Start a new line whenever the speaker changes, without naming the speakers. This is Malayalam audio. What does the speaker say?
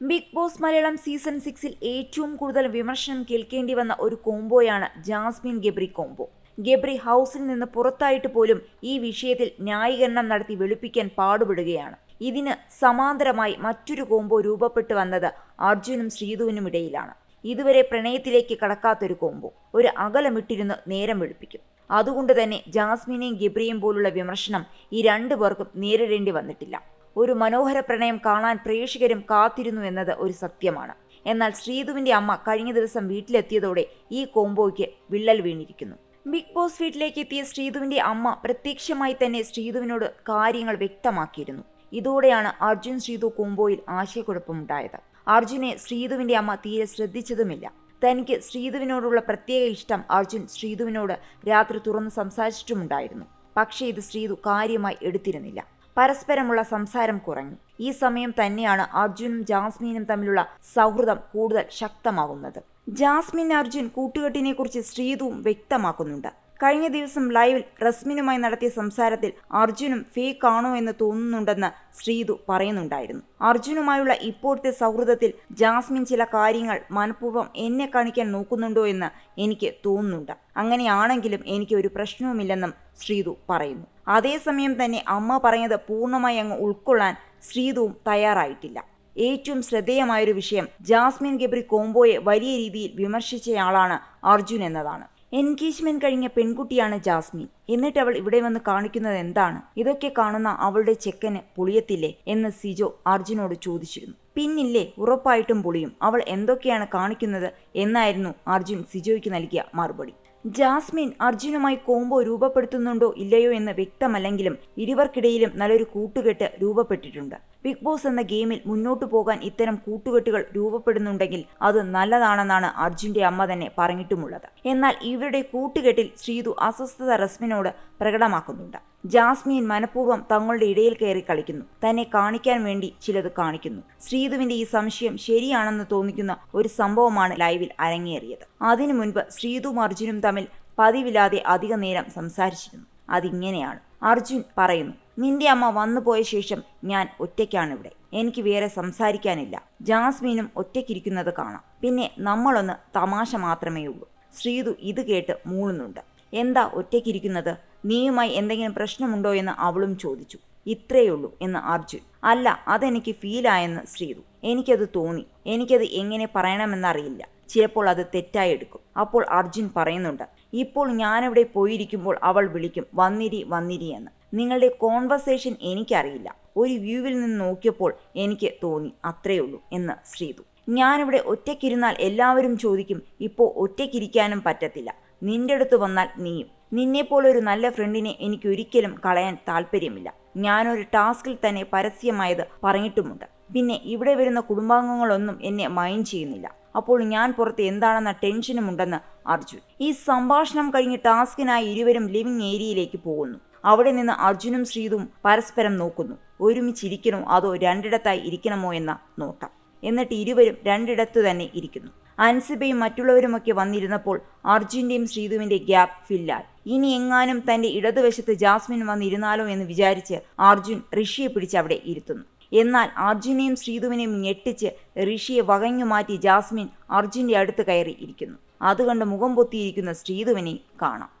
ബിഗ് ബോസ് മലയാളം സീസൺ സിക്സിൽ ഏറ്റവും കൂടുതൽ വിമർശനം കേൾക്കേണ്ടി വന്ന ഒരു കോംബോയാണ് ജാസ്മിൻ ഗബ്രി കോംബോ. ഗബ്രി ഹൗസിൽ നിന്ന് പുറത്തായിട്ട് പോലും ഈ വിഷയത്തിൽ ന്യായീകരണം നടത്തി വെളുപ്പിക്കാൻ പാടുപെടുകയാണ്. ഇതിന് സമാന്തരമായി മറ്റൊരു കോംബോ രൂപപ്പെട്ടു വന്നത് അർജുനും ശ്രീധുവിനും ഇടയിലാണ്. ഇതുവരെ പ്രണയത്തിലേക്ക് കടക്കാത്തൊരു കോംബോ. ഒരു അകലമിട്ടിരുന്ന് നേരം വെളുപ്പിക്കും. അതുകൊണ്ട് തന്നെ ജാസ്മിനെയും ഗബ്രിയും പോലുള്ള വിമർശനം ഈ രണ്ടു പേർക്കും നേരിടേണ്ടി വന്നിട്ടില്ല. ഒരു മനോഹര പ്രണയം കാണാൻ പ്രേക്ഷകരും കാത്തിരുന്നു എന്നത് ഒരു സത്യമാണ്. എന്നാൽ ശ്രീധുവിന്റെ അമ്മ കഴിഞ്ഞ ദിവസം വീട്ടിലെത്തിയതോടെ ഈ കോംബോയ്ക്ക് വിള്ളൽ വീണിരിക്കുന്നു. ബിഗ് ബോസ് വീട്ടിലേക്ക് എത്തിയ ശ്രീധുവിന്റെ അമ്മ പ്രത്യക്ഷമായി തന്നെ ശ്രീധുവിനോട് കാര്യങ്ങൾ വ്യക്തമാക്കിയിരുന്നു. ഇതോടെയാണ് അർജുൻ ശ്രീധു കോംബോയിൽ ആശയക്കുഴപ്പമുണ്ടായത്. അർജുനെ ശ്രീധുവിന്റെ അമ്മ തീരെ ശ്രദ്ധിച്ചതുമില്ല. തനിക്ക് ശ്രീധുവിനോടുള്ള പ്രത്യേക ഇഷ്ടം അർജുൻ ശ്രീധുവിനോട് രാത്രി തുറന്ന് സംസാരിച്ചിട്ടുമുണ്ടായിരുന്നു. പക്ഷേ ഇത് ശ്രീധു കാര്യമായി എടുത്തിരുന്നില്ല. പരസ്പരമുള്ള സംസാരം കുറഞ്ഞു. ഈ സമയം തന്നെയാണ് അർജുനും ജാസ്മീനും തമ്മിലുള്ള സൗഹൃദം കൂടുതൽ ശക്തമാകുന്നത്. ജാസ്മിൻ അർജുൻ കൂട്ടുകെട്ടിനെക്കുറിച്ച് ശ്രീതുവും വ്യക്തമാക്കുന്നുണ്ട്. കഴിഞ്ഞ ദിവസം ലൈവിൽ റസ്മിനുമായി നടത്തിയ സംസാരത്തിൽ അർജുനും ഫേക്ക് ആണോ എന്ന് തോന്നുന്നുണ്ടെന്ന് ശ്രീതു പറയുന്നുണ്ടായിരുന്നു. അർജുനുമായുള്ള ഇപ്പോഴത്തെ സൗഹൃദത്തിൽ ജാസ്മിൻ ചില കാര്യങ്ങൾ മനഃപൂർവം എന്നെ കാണിക്കാൻ നോക്കുന്നുണ്ടോ എന്ന് എനിക്ക് തോന്നുന്നുണ്ട്. അങ്ങനെയാണെങ്കിലും എനിക്ക് ഒരു പ്രശ്നവുമില്ലെന്നും ശ്രീതു പറയുന്നു. അതേസമയം തന്നെ അമ്മ പറഞ്ഞത് പൂർണമായി അങ്ങ് ഉൾക്കൊള്ളാൻ ശ്രീതുവും തയ്യാറായിട്ടില്ല. ഏറ്റവും ശ്രദ്ധേയമായൊരു വിഷയം ജാസ്മിൻ ഗബ്രി കോംബോയെ വലിയ രീതിയിൽ വിമർശിച്ചയാളാണ് അർജുൻ എന്നതാണ്. എൻഗേജ്മെന്റ് കഴിഞ്ഞ പെൺകുട്ടിയാണ് ജാസ്മിൻ. എന്നിട്ട് അവൾ ഇവിടെ വന്ന് കാണിക്കുന്നത് എന്താണ്? ഇതൊക്കെ കാണുന്ന അവളുടെ ചെക്കന് പൊളിയത്തില്ലേ എന്ന് സിജോ അർജുനോട് ചോദിച്ചിരുന്നു. പിന്നില്ലേ ഉറപ്പായിട്ടും പൊളിയും. അവൾ എന്തൊക്കെയാണ് കാണിക്കുന്നത് എന്നായിരുന്നു അർജുൻ സിജോയ്ക്ക് നൽകിയ മറുപടി. ജാസ്മിൻ അർജുനുമായി കോംബോ രൂപപ്പെടുത്തുന്നുണ്ടോ ഇല്ലയോ എന്ന് വ്യക്തമല്ലെങ്കിലും ഇരുവർക്കിടയിലും നല്ലൊരു കൂട്ടുകെട്ട് രൂപപ്പെട്ടിട്ടുണ്ട്. ബിഗ് ബോസ് എന്ന ഗെയിമിൽ മുന്നോട്ടു പോകാൻ ഇത്തരം കൂട്ടുകെട്ടുകൾ രൂപപ്പെടുന്നുണ്ടെങ്കിൽ അത് നല്ലതാണെന്നാണ് അർജുന്റെ അമ്മ തന്നെ പറഞ്ഞിട്ടുമുള്ളത്. എന്നാൽ ഇവരുടെ കൂട്ടുകെട്ടിൽ ശ്രീതു അസ്വസ്ഥത റസ്മിനോട് പ്രകടമാക്കുന്നുണ്ട്. ജാസ്മിൻ മനഃപൂർവം തങ്ങളുടെ ഇടയിൽ കയറി കളിക്കുന്നു. തന്നെ കാണിക്കാൻ വേണ്ടി ചിലത് കാണിക്കുന്നു. ശ്രീതുവിന്റെ ഈ സംശയം ശരിയാണെന്ന് തോന്നിക്കുന്ന ഒരു സംഭവമാണ് ലൈവിൽ അരങ്ങേറിയത്. അതിനു മുൻപ് ശ്രീതും അർജുനും തമ്മിൽ പതിവില്ലാതെ അധിക നേരം സംസാരിച്ചിരുന്നു. അതിങ്ങനെയാണ്. അർജുൻ പറയുന്നു നിന്റെ അമ്മ വന്നു പോയ ശേഷം ഞാൻ ഒറ്റയ്ക്കാണ് ഇവിടെ എനിക്ക് വേറെ സംസാരിക്കാനില്ല. ജാസ്മീനും ഒറ്റയ്ക്കിരിക്കുന്നത് കാണാം. പിന്നെ നമ്മളൊന്ന് തമാശ മാത്രമേ ഉള്ളൂ. ശ്രീതു ഇത് കേട്ട് മൂളുന്നുണ്ട്. എന്താ ഒറ്റയ്ക്കിരിക്കുന്നത്? നീയുമായി എന്തെങ്കിലും പ്രശ്നമുണ്ടോ എന്ന് അവളും ചോദിച്ചു. ഇത്രയുള്ളൂ എന്ന് അർജുൻ. അല്ല അതെനിക്ക് ഫീലായെന്ന് ശ്രീതു. എനിക്കത് തോന്നി. എനിക്കത് എങ്ങനെ പറയണമെന്നറിയില്ല. ചിലപ്പോൾ അത് തെറ്റായി എടുക്കും. അപ്പോൾ അർജുൻ പറയുന്നുണ്ട് ഇപ്പോൾ ഞാനിവിടെ പോയിരിക്കുമ്പോൾ അവൾ വിളിക്കും. വന്നിരി വന്നിരി എന്ന്. നിങ്ങളുടെ കോൺവെർസേഷൻ എനിക്കറിയില്ല. ഒരു വ്യൂവിൽ നിന്ന് നോക്കിയപ്പോൾ എനിക്ക് തോന്നി അത്രയേ ഉള്ളൂ എന്ന് ശ്രീതു. ഞാനിവിടെ ഒറ്റയ്ക്കിരുന്നാൽ എല്ലാവരും ചോദിക്കും ഇപ്പോൾ ഒറ്റയ്ക്കിരിക്കാനും പറ്റത്തില്ല. നിന്റെ അടുത്ത് വന്നാൽ നീയും. നിന്നെപ്പോലെ ഒരു നല്ല ഫ്രണ്ടിനെ എനിക്ക് ഒരിക്കലും കളയാൻ താല്പര്യമില്ല. ഞാനൊരു ടാസ്കിൽ തന്നെ പരസ്യമായത് പറഞ്ഞിട്ടുമുണ്ട്. പിന്നെ ഇവിടെ വരുന്ന കുടുംബാംഗങ്ങളൊന്നും എന്നെ മൈൻഡ് ചെയ്യുന്നില്ല. അപ്പോൾ ഞാൻ പുറത്ത് എന്താണെന്ന ടെൻഷനുമുണ്ടെന്ന് അർജുൻ. ഈ സംഭാഷണം കഴിഞ്ഞ് ടാസ്കിനായി ഇരുവരും ലിവിംഗ് ഏരിയയിലേക്ക് പോകുന്നു. അവിടെ നിന്ന് അർജുനും ശ്രീതും പരസ്പരം നോക്കുന്നു. ഒരുമിച്ചിരിക്കണോ? അതോ രണ്ടിടത്തായി ഇരിക്കണമോ എന്ന നോട്ടം. എന്നിട്ട് ഇരുവരും രണ്ടിടത്ത് തന്നെ ഇരിക്കുന്നു. അൻസിബയും മറ്റുള്ളവരുമൊക്കെ വന്നിരുന്നപ്പോൾ അർജുന്റെയും ശ്രീതുവിന്റെ ഗ്യാപ്പ് ഫില്ലായി. ഇനി എങ്ങാനും തന്റെ ഇടതുവശത്ത് ജാസ്മിൻ വന്നിരുന്നാലോ എന്ന് വിചാരിച്ച് അർജുൻ ഋഷിയെ പിടിച്ച് അവിടെ ഇരുത്തുന്നു. എന്നാൽ അർജുനെയും ശ്രീതുവിനെയും ഞെട്ടിച്ച് ഋഷിയെ വകഞ്ഞു മാറ്റി ജാസ്മിൻ അർജുന്റെ അടുത്ത് കയറി ഇരിക്കുന്നു. അതുകണ്ട് മുഖം പൊത്തിയിരിക്കുന്ന ശ്രീതുവിനെ കാണാം.